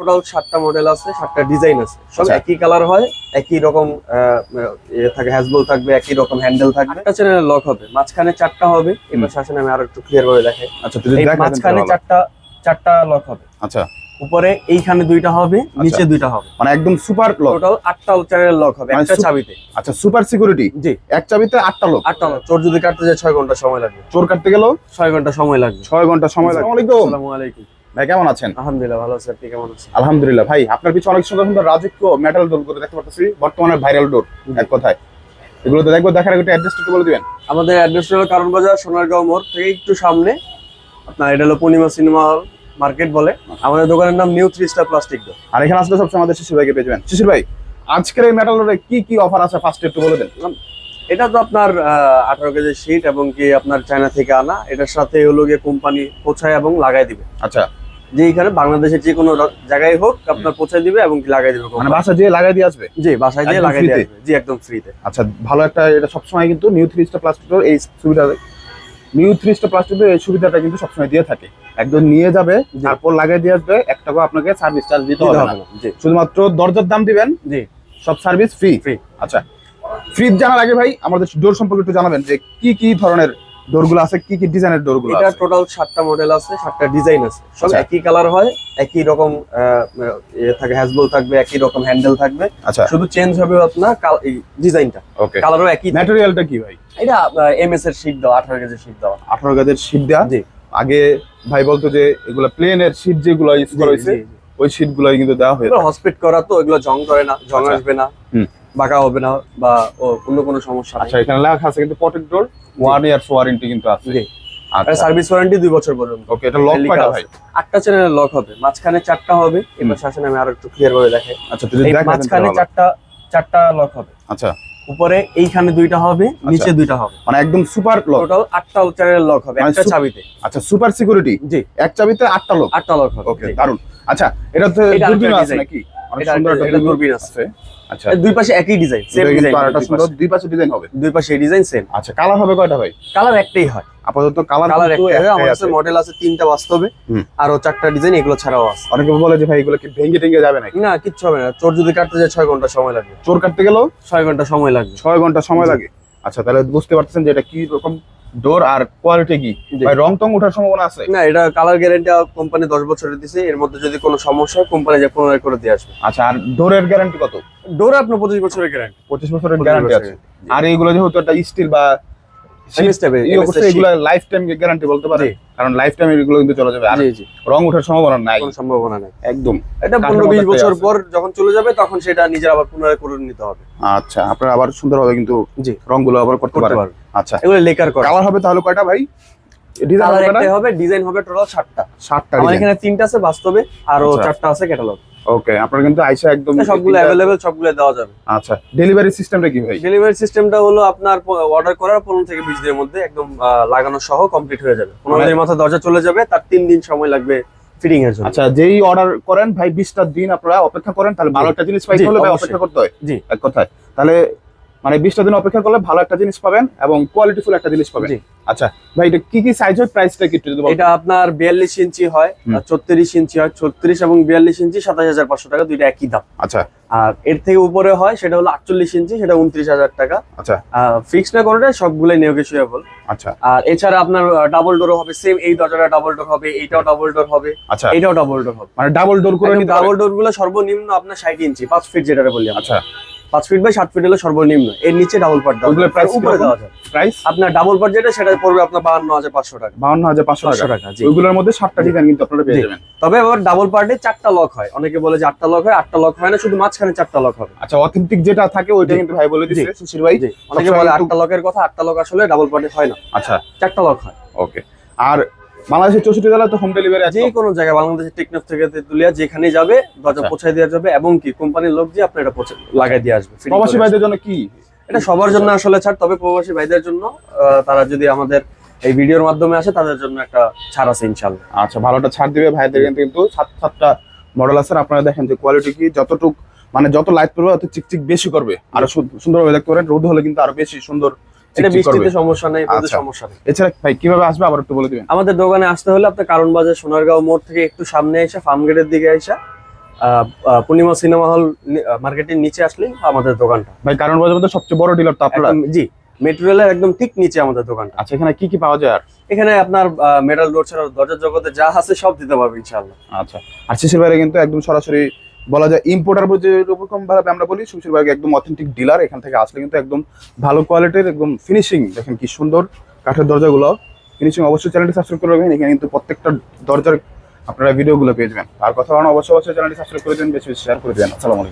Total সাতটা model আছে সাতটা ডিজাইন আছে। সব আচ্ছা। একই কালার হয় একই রকম থাকে হ্যাজবল থাকবে একই রকম হ্যান্ডেল থাকবে। একটা চ্যানেল লক হবে। মাঝখানে চারটা হবে এবার শাসনে আমি আরও একটু ক্লিয়ার ভাবে দেখাই। আচ্ছা এই দেখাতেন মাঝখানে চারটা চারটা লক হবে। আচ্ছা। উপরে এইখানে দুইটা হবে নিচে দুইটা হবে। মানে একদম সুপার লক টোটাল আটটা চ্যানেল লক হবে মানে একটা চাবিতে। আচ্ছা সুপার সিকিউরিটি জি। এক চাবিতে আটটা লোক আটটা lock। চোর যদি কাটতে যায় ছয় ঘণ্টা সময় লাগবে। চোর কাটতে গেল? ছয় ঘণ্টা সময় লাগবে। ছয় ঘণ্টা সময় লাগে আসসালামু আলাইকুম। আসসালামু আলাইকুম। ভাই কেমন আছেন? আলহামদুলিল্লাহ ভালো আছি। আপনি কেমন আছেন? আলহামদুলিল্লাহ ভাই আপনার পিছনে অনেক সুন্দর সুন্দর রাজকীয় মেটাল ডোর করে দেখতে পাচ্ছি বর্তমানে ভাইরাল ডোর এক কথায়। এগুলো তো দেখব দেখার আগে অ্যাড্রেস একটু বলে দিবেন। আমাদের অ্যাড্রেস হলো কারণ বাজার সোনারগাঁও মোড় থেকে একটু সামনে। আপনার এটা হলো পূর্ণিমা সিনেমা হল মার্কেট বলে। আমাদের দোকানের নাম নিউ থ্রি স্টার প্লাস্টিক দো আর এখানে আসলে সবসময় আমাদের শিশির ভাইকে পেয়ে যাবেন। শিশির ভাই আজকের এই মেটাল ডোরে কি কি অফার আছে? ফার্স্ট একটু বলে দেন। এটা তো আপনার আঠারো কেজি শীট এবং কি আপনার চায়না থেকে আনা। এটার সাথে হলো গিয়ে কোম্পানি পৌঁছায় এবং লাগাই দিবে। আচ্ছা। যে এখানে বাংলাদেশের যে কোনো জায়গায় হোক আপনার পৌঁছায় দিবে এবং লাগাই দিবে মানে। বাসা দিয়ে লাগাই দিয়ে আসবে? জি বাসায় দিয়ে লাগাই দিয়ে আসবে। জি একদম ফ্রিতে আচ্ছা ভালো একটা এটা সবসময় কিন্তু new three star plastic door এই সুবিধা new three star plastic door এই সুবিধাটা কিন্তু সবসময় দিয়ে থাকে। একদম নিয়ে যাবে। তারপর লাগাই দিয়ে আসবে এক টাকা আপনাকে সার্ভিস চার্জ দিতে হবে না। শুধুমাত্র দরজার দাম দিবেন জি। সব সার্ভিস ফ্রি ফ্রি আচ্ছা ফ্রিজ জানার আগে ভাই আমাদের ডোর সম্পর্কে একটু জানাবেন যে কি কি ধরনের ডোরগুলো আছে? কি কি ডিজাইনের ডোরগুলো এটা টোটাল সাতটা মডেল আছে সাতটা ডিজাইন আছে। সব আচ্ছা। একই কালার হয় একই রকম ইয়ে থাকে হ্যাজবল থাকবে একই রকম হ্যান্ডেল থাকবে। আচ্ছা। শুধু চেঞ্জ হবে আপনার ডিজাইনটা কালারও একই। ম্যাটেরিয়ালটা কি ভাই? এটা এমএস এর শীট দেওয়া আঠারো কেজি শীট দেওয়া। আঠারো গাজের শীট দেওয়া? জি। আগে ভাই বলতো যে এগুলো প্লেনের শীট যেগুলো ইউজ করা হয়েছে ওই শীটগুলো কিন্তু দেওয়া হয়েছে এগুলো হসপিট করা তো এগুলো জং করে না জং আচ্ছা। আসবে না। হুম। বাঁকা হবে না বা ও, অন্য কোনো সমস্যা আচ্ছা এখানে লেখা আছে কিন্তু protect door one years warranty কিন্তু আছে। জি। আচ্ছা। সার্ভিস ওয়ারেন্টি দুই বছর পর্যন্ত। ওকে এটা লক কয়টা ভাই? আটটা চ্যানেল লক হবে। মাঝখানে চারটা হবে। এবার শাসনে আমি আরও একটু ক্লিয়ার করে দেখাই। আচ্ছা তুই এই মাঝখানে চারটা চারটা লক হবে। আচ্ছা। উপরে এইখানে দুইটা হবে নিচে দুইটা হবে। মানে একদম সুপার লক টোটাল আটটা চ্যানেল লক হবে মানে একটা চাবিতে। আচ্ছা সুপার সিকিউরিটি জি। এক চাবিতে আটটা লোক আটটা লক হবে ওকে। দারুণ আচ্ছা এটা তো দূরবীন আছে নাকি? অনেক সুন্দর একটা দূরবীন আছে। আচ্ছা। দুই পাশে একই ডিজাইন সেম ডিজাইন আরেকটা সুন্দর দুই পাশে ডিজাইন হবে। দুই পাশে ডিজাইন সেম আচ্ছা কালার হবে কয়টা ভাই? কালার একটাই হয়। আপাতত কালার কালার একটাই হয়। আমার কাছে আছে। মডেল আছে তিনটা বাস্তবে। হুম। আরও চারটা ডিজাইন এগুলো ছাড়াও আছে। অনেকে বলে যে ভাই এগুলো কি ভেঙে যাবে নাকি? না কিচ্ছু হবে না। চোর যদি কাটতে যায় ছয় ঘণ্টা সময় লাগবে। চোর কাটতে গেলেও ছয় ঘণ্টা সময় লাগবে। ছয় ঘণ্টা সময় লাগে। আচ্ছা তাহলে বুঝতে পারতেছেন যে এটা কি রকম ডোর আর কোয়ালিটি কি? ভাই রং টং ওঠার সম্ভাবনা আছে? না এটা কালার গ্যারান্টি কোম্পানি দশ বছরের দিছে এর মধ্যে যদি কোনো সমস্যা হয় কোম্পানি যে পুনরায় করে দিয়ে আসবে। আচ্ছা আর ডোরের গ্যারান্টি কত? ডোর আপনার পঁচিশ বছরের গ্যারান্টি পঁচিশ বছরের গ্যারান্টি আছে। আর এইগুলো যেহেতু একটা স্টিল বা লাইফ টাইম গ্যারান্টি বলতে পারে? কারণ লাইফ টাইম এগুলো কিন্তু চলে যাবে। আর জি জি। রং ওঠার সম্ভাবনা নাই। সম্ভাবনা নাই। একদম। এটা পনেরো বিশ বছর পর যখন চলে যাবে তখন সেটা নিজের আবার পুনরায় করে নিতে হবে। আচ্ছা আপনারা আবার সুন্দরভাবে কিন্তু জি। রংগুলো আবার করতে আচ্ছা। এগুলো লেকার করা। কালার হবে তাহলে কয়টা ভাই? ডিজাইন হবে ডিজাইন হবে টোটাল আমার এখানে তিনটা আছে বাস্তবে আরও আচ্ছা। চারটা আছে ক্যাটালগ ওকে আপনারা কিন্তু আইসা একদম সবগুলো अवेलेबल সবগুলো দেওয়া যাবে। আচ্ছা ডেলিভারি সিস্টেমটা কি ভাই? ডেলিভারি সিস্টেমটা হলো আপনার অর্ডার করার পনেরো থেকে বিশ দিনের মধ্যে একদম লাগানো সহ কমপ্লিট হয়ে যাবে। পনেরো মানে- দিনের মাথায় দরজা চলে যাবে তার তিন দিন সময় লাগবে ফিটিং এর জন্য। আচ্ছা যেই অর্ডার করেন ভাই বিশটা দিন আপনারা অপেক্ষা করেন তাহলে ভালো একটা জিনিস পাইতে হলে ভাই অপেক্ষা করতে হয়? জি। এক কথায়। তাহলে মানে বিশটা দিন অপেক্ষা করলে ভালো একটা জিনিস পাবেন এবং কোয়ালিটিফুল একটা জিনিস পাবেন। আচ্ছা ভাই এটা কি কি সাইজ হয়? প্রাইসটা কি একটু যদি এটা আপনার বিয়াল্লিশ ইঞ্চি হয়। ছত্রিশ ইঞ্চি হয় ছত্রিশ এবং বিয়াল্লিশ ইঞ্চি সাতাশ হাজার পাঁচশো টাকা দুইটা একই দাম। আচ্ছা। আর এর থেকে উপরে হয় সেটা হলো আটচল্লিশ ইঞ্চি সেটা উনত্রিশ হাজার টাকা। আচ্ছা। ফিক্স না কোনোটা সবগুলোই নেগোসিয়েবল আচ্ছা। আর এছাড়া আপনার ডাবল ডোর হবে সেম এই দরজাটা ডাবল ডোর হবে এইটাও ডাবল ডোর হবে আচ্ছা। এটাও ডাবল ডোর হবে। মানে ডাবল ডোর করে ডাবল ডোরগুলো সর্বনিম্ন আপনার ষাট ইঞ্চি পাঁচ ফিট যেটা বলি আচ্ছা। পাঁচ ফিট বাই সাত ফিট হলো সর্বনিম্ন। এর নিচে ডাবল পার্ট। উপরে? দেওয়া প্রাইস আপনার ডাবল পার্ট যেটা সেটা পড়বে আপনার বাহান্ন হাজার পাঁচশো টাকা। বাউন্ন হাজার পাঁচশো টাকা। ওইগুলোর মধ্যে সাতটা ডিজাইন কিন্তু আপনারা পেয়ে যাবেন। তবে আবার ডাবল পার্টে চারটা লক হয়। অনেকে বলে যে আটটা লক হয় আটটা লক হয় না শুধু মাঝখানে চারটা লক হবে। আচ্ছা অথেন্টিক যেটা থাকে ওইটা কিন্তু ভাই বলে দিচ্ছে সুশীল ভাই। অনেকে বলে আটটা লকের কথা আটটা লক আসলে ডাবল পার্টে হয় না। আচ্ছা। চারটা লক হয়। ওকে আর বাংলাদেশের চৌষট্টি জেলায় তো হোম ডেলিভারি আছে যে কোনো জায়গায় বাংলাদেশের টেকনাফ থেকে তেতুলিয়া যেখানে যাবে দরজা আচ্ছা। পৌঁছায় দেওয়া যাবে এবং কি কোম্পানির লোক যে আপনার এটা লাগাই দিয়ে আসবে প্রবাসী ভাইদের জন্য কি? এটা সবার জন্য আসলে ছাড় তবে প্রবাসী ভাইদের জন্য তারা যদি আমাদের এই ভিডিওর মাধ্যমে আসে তাদের জন্য একটা ছাড় আছে ইনশাল্লাহ আচ্ছা ভালোটা ছাড় দিবে ভাইদের কিন্তু সাত সাতটা মডেল আছে। আপনারা দেখেন যে কোয়ালিটি কি যতটুক মানে যত লাইট পড়বে তত চিকচিক বেশি করবে। আরও সুন্দরভাবে দেখতে পারেন রোদ হলে কিন্তু আরও বেশি সুন্দর এটা বৃষ্টিতে সমস্যা নেই আচ্ছা। সমস্যা নেই। এছাড়া ভাই কীভাবে আসবে? আবার একটু বলে দিবেন। আমাদের দোকানে আসতে হলে আপনার কারণ বাজার সোনারগাঁও মোড় থেকে একটু সামনে এসে ফার্ম গেটের দিকে এসে পূর্ণিমা সিনেমা হল মার্কেটের নিচে আসলেই আমাদের দোকানটা। ভাই কারণ বাজার মধ্যে সবচেয়ে বড় ডিলার তো আপনারা। জি মেট্রো রেলের একদম ঠিক নিচে আমাদের দোকানটা। আচ্ছা এখানে কি কি পাওয়া যায় আর? এখানে আপনার মেটাল ডোর ছাড়া দরজার জগতে যা আছে সব দিতে পারবে ইনশাআল্লাহ। আচ্ছা আর শিশির ভাইরা কিন্তু একদম সরাসরি বলা যায় ইম্পোর্টার যে রকম ভাবে আমরা বলি সুশীল ভাই একদম অথেন্টিক ডিলার এখান থেকে আসলে কিন্তু একদম ভালো কোয়ালিটির একদম ফিনিশিং দেখেন কি সুন্দর কাঠের দরজাগুলো। ফিনিশিং অবশ্যই চ্যানেলটি সাবস্ক্রাইব করে রাখবেন, এখানে কিন্তু প্রত্যেকটা দরজার আপনারা ভিডিওগুলো পেয়ে যাবেন। আর কথা বলানো অবশ্যই অবশ্যই চ্যানেলটি সাবস্ক্রাইব করে দেবেন, বেশি বেশি শেয়ার করে দেবেন। আসসালামু আলাইকুম।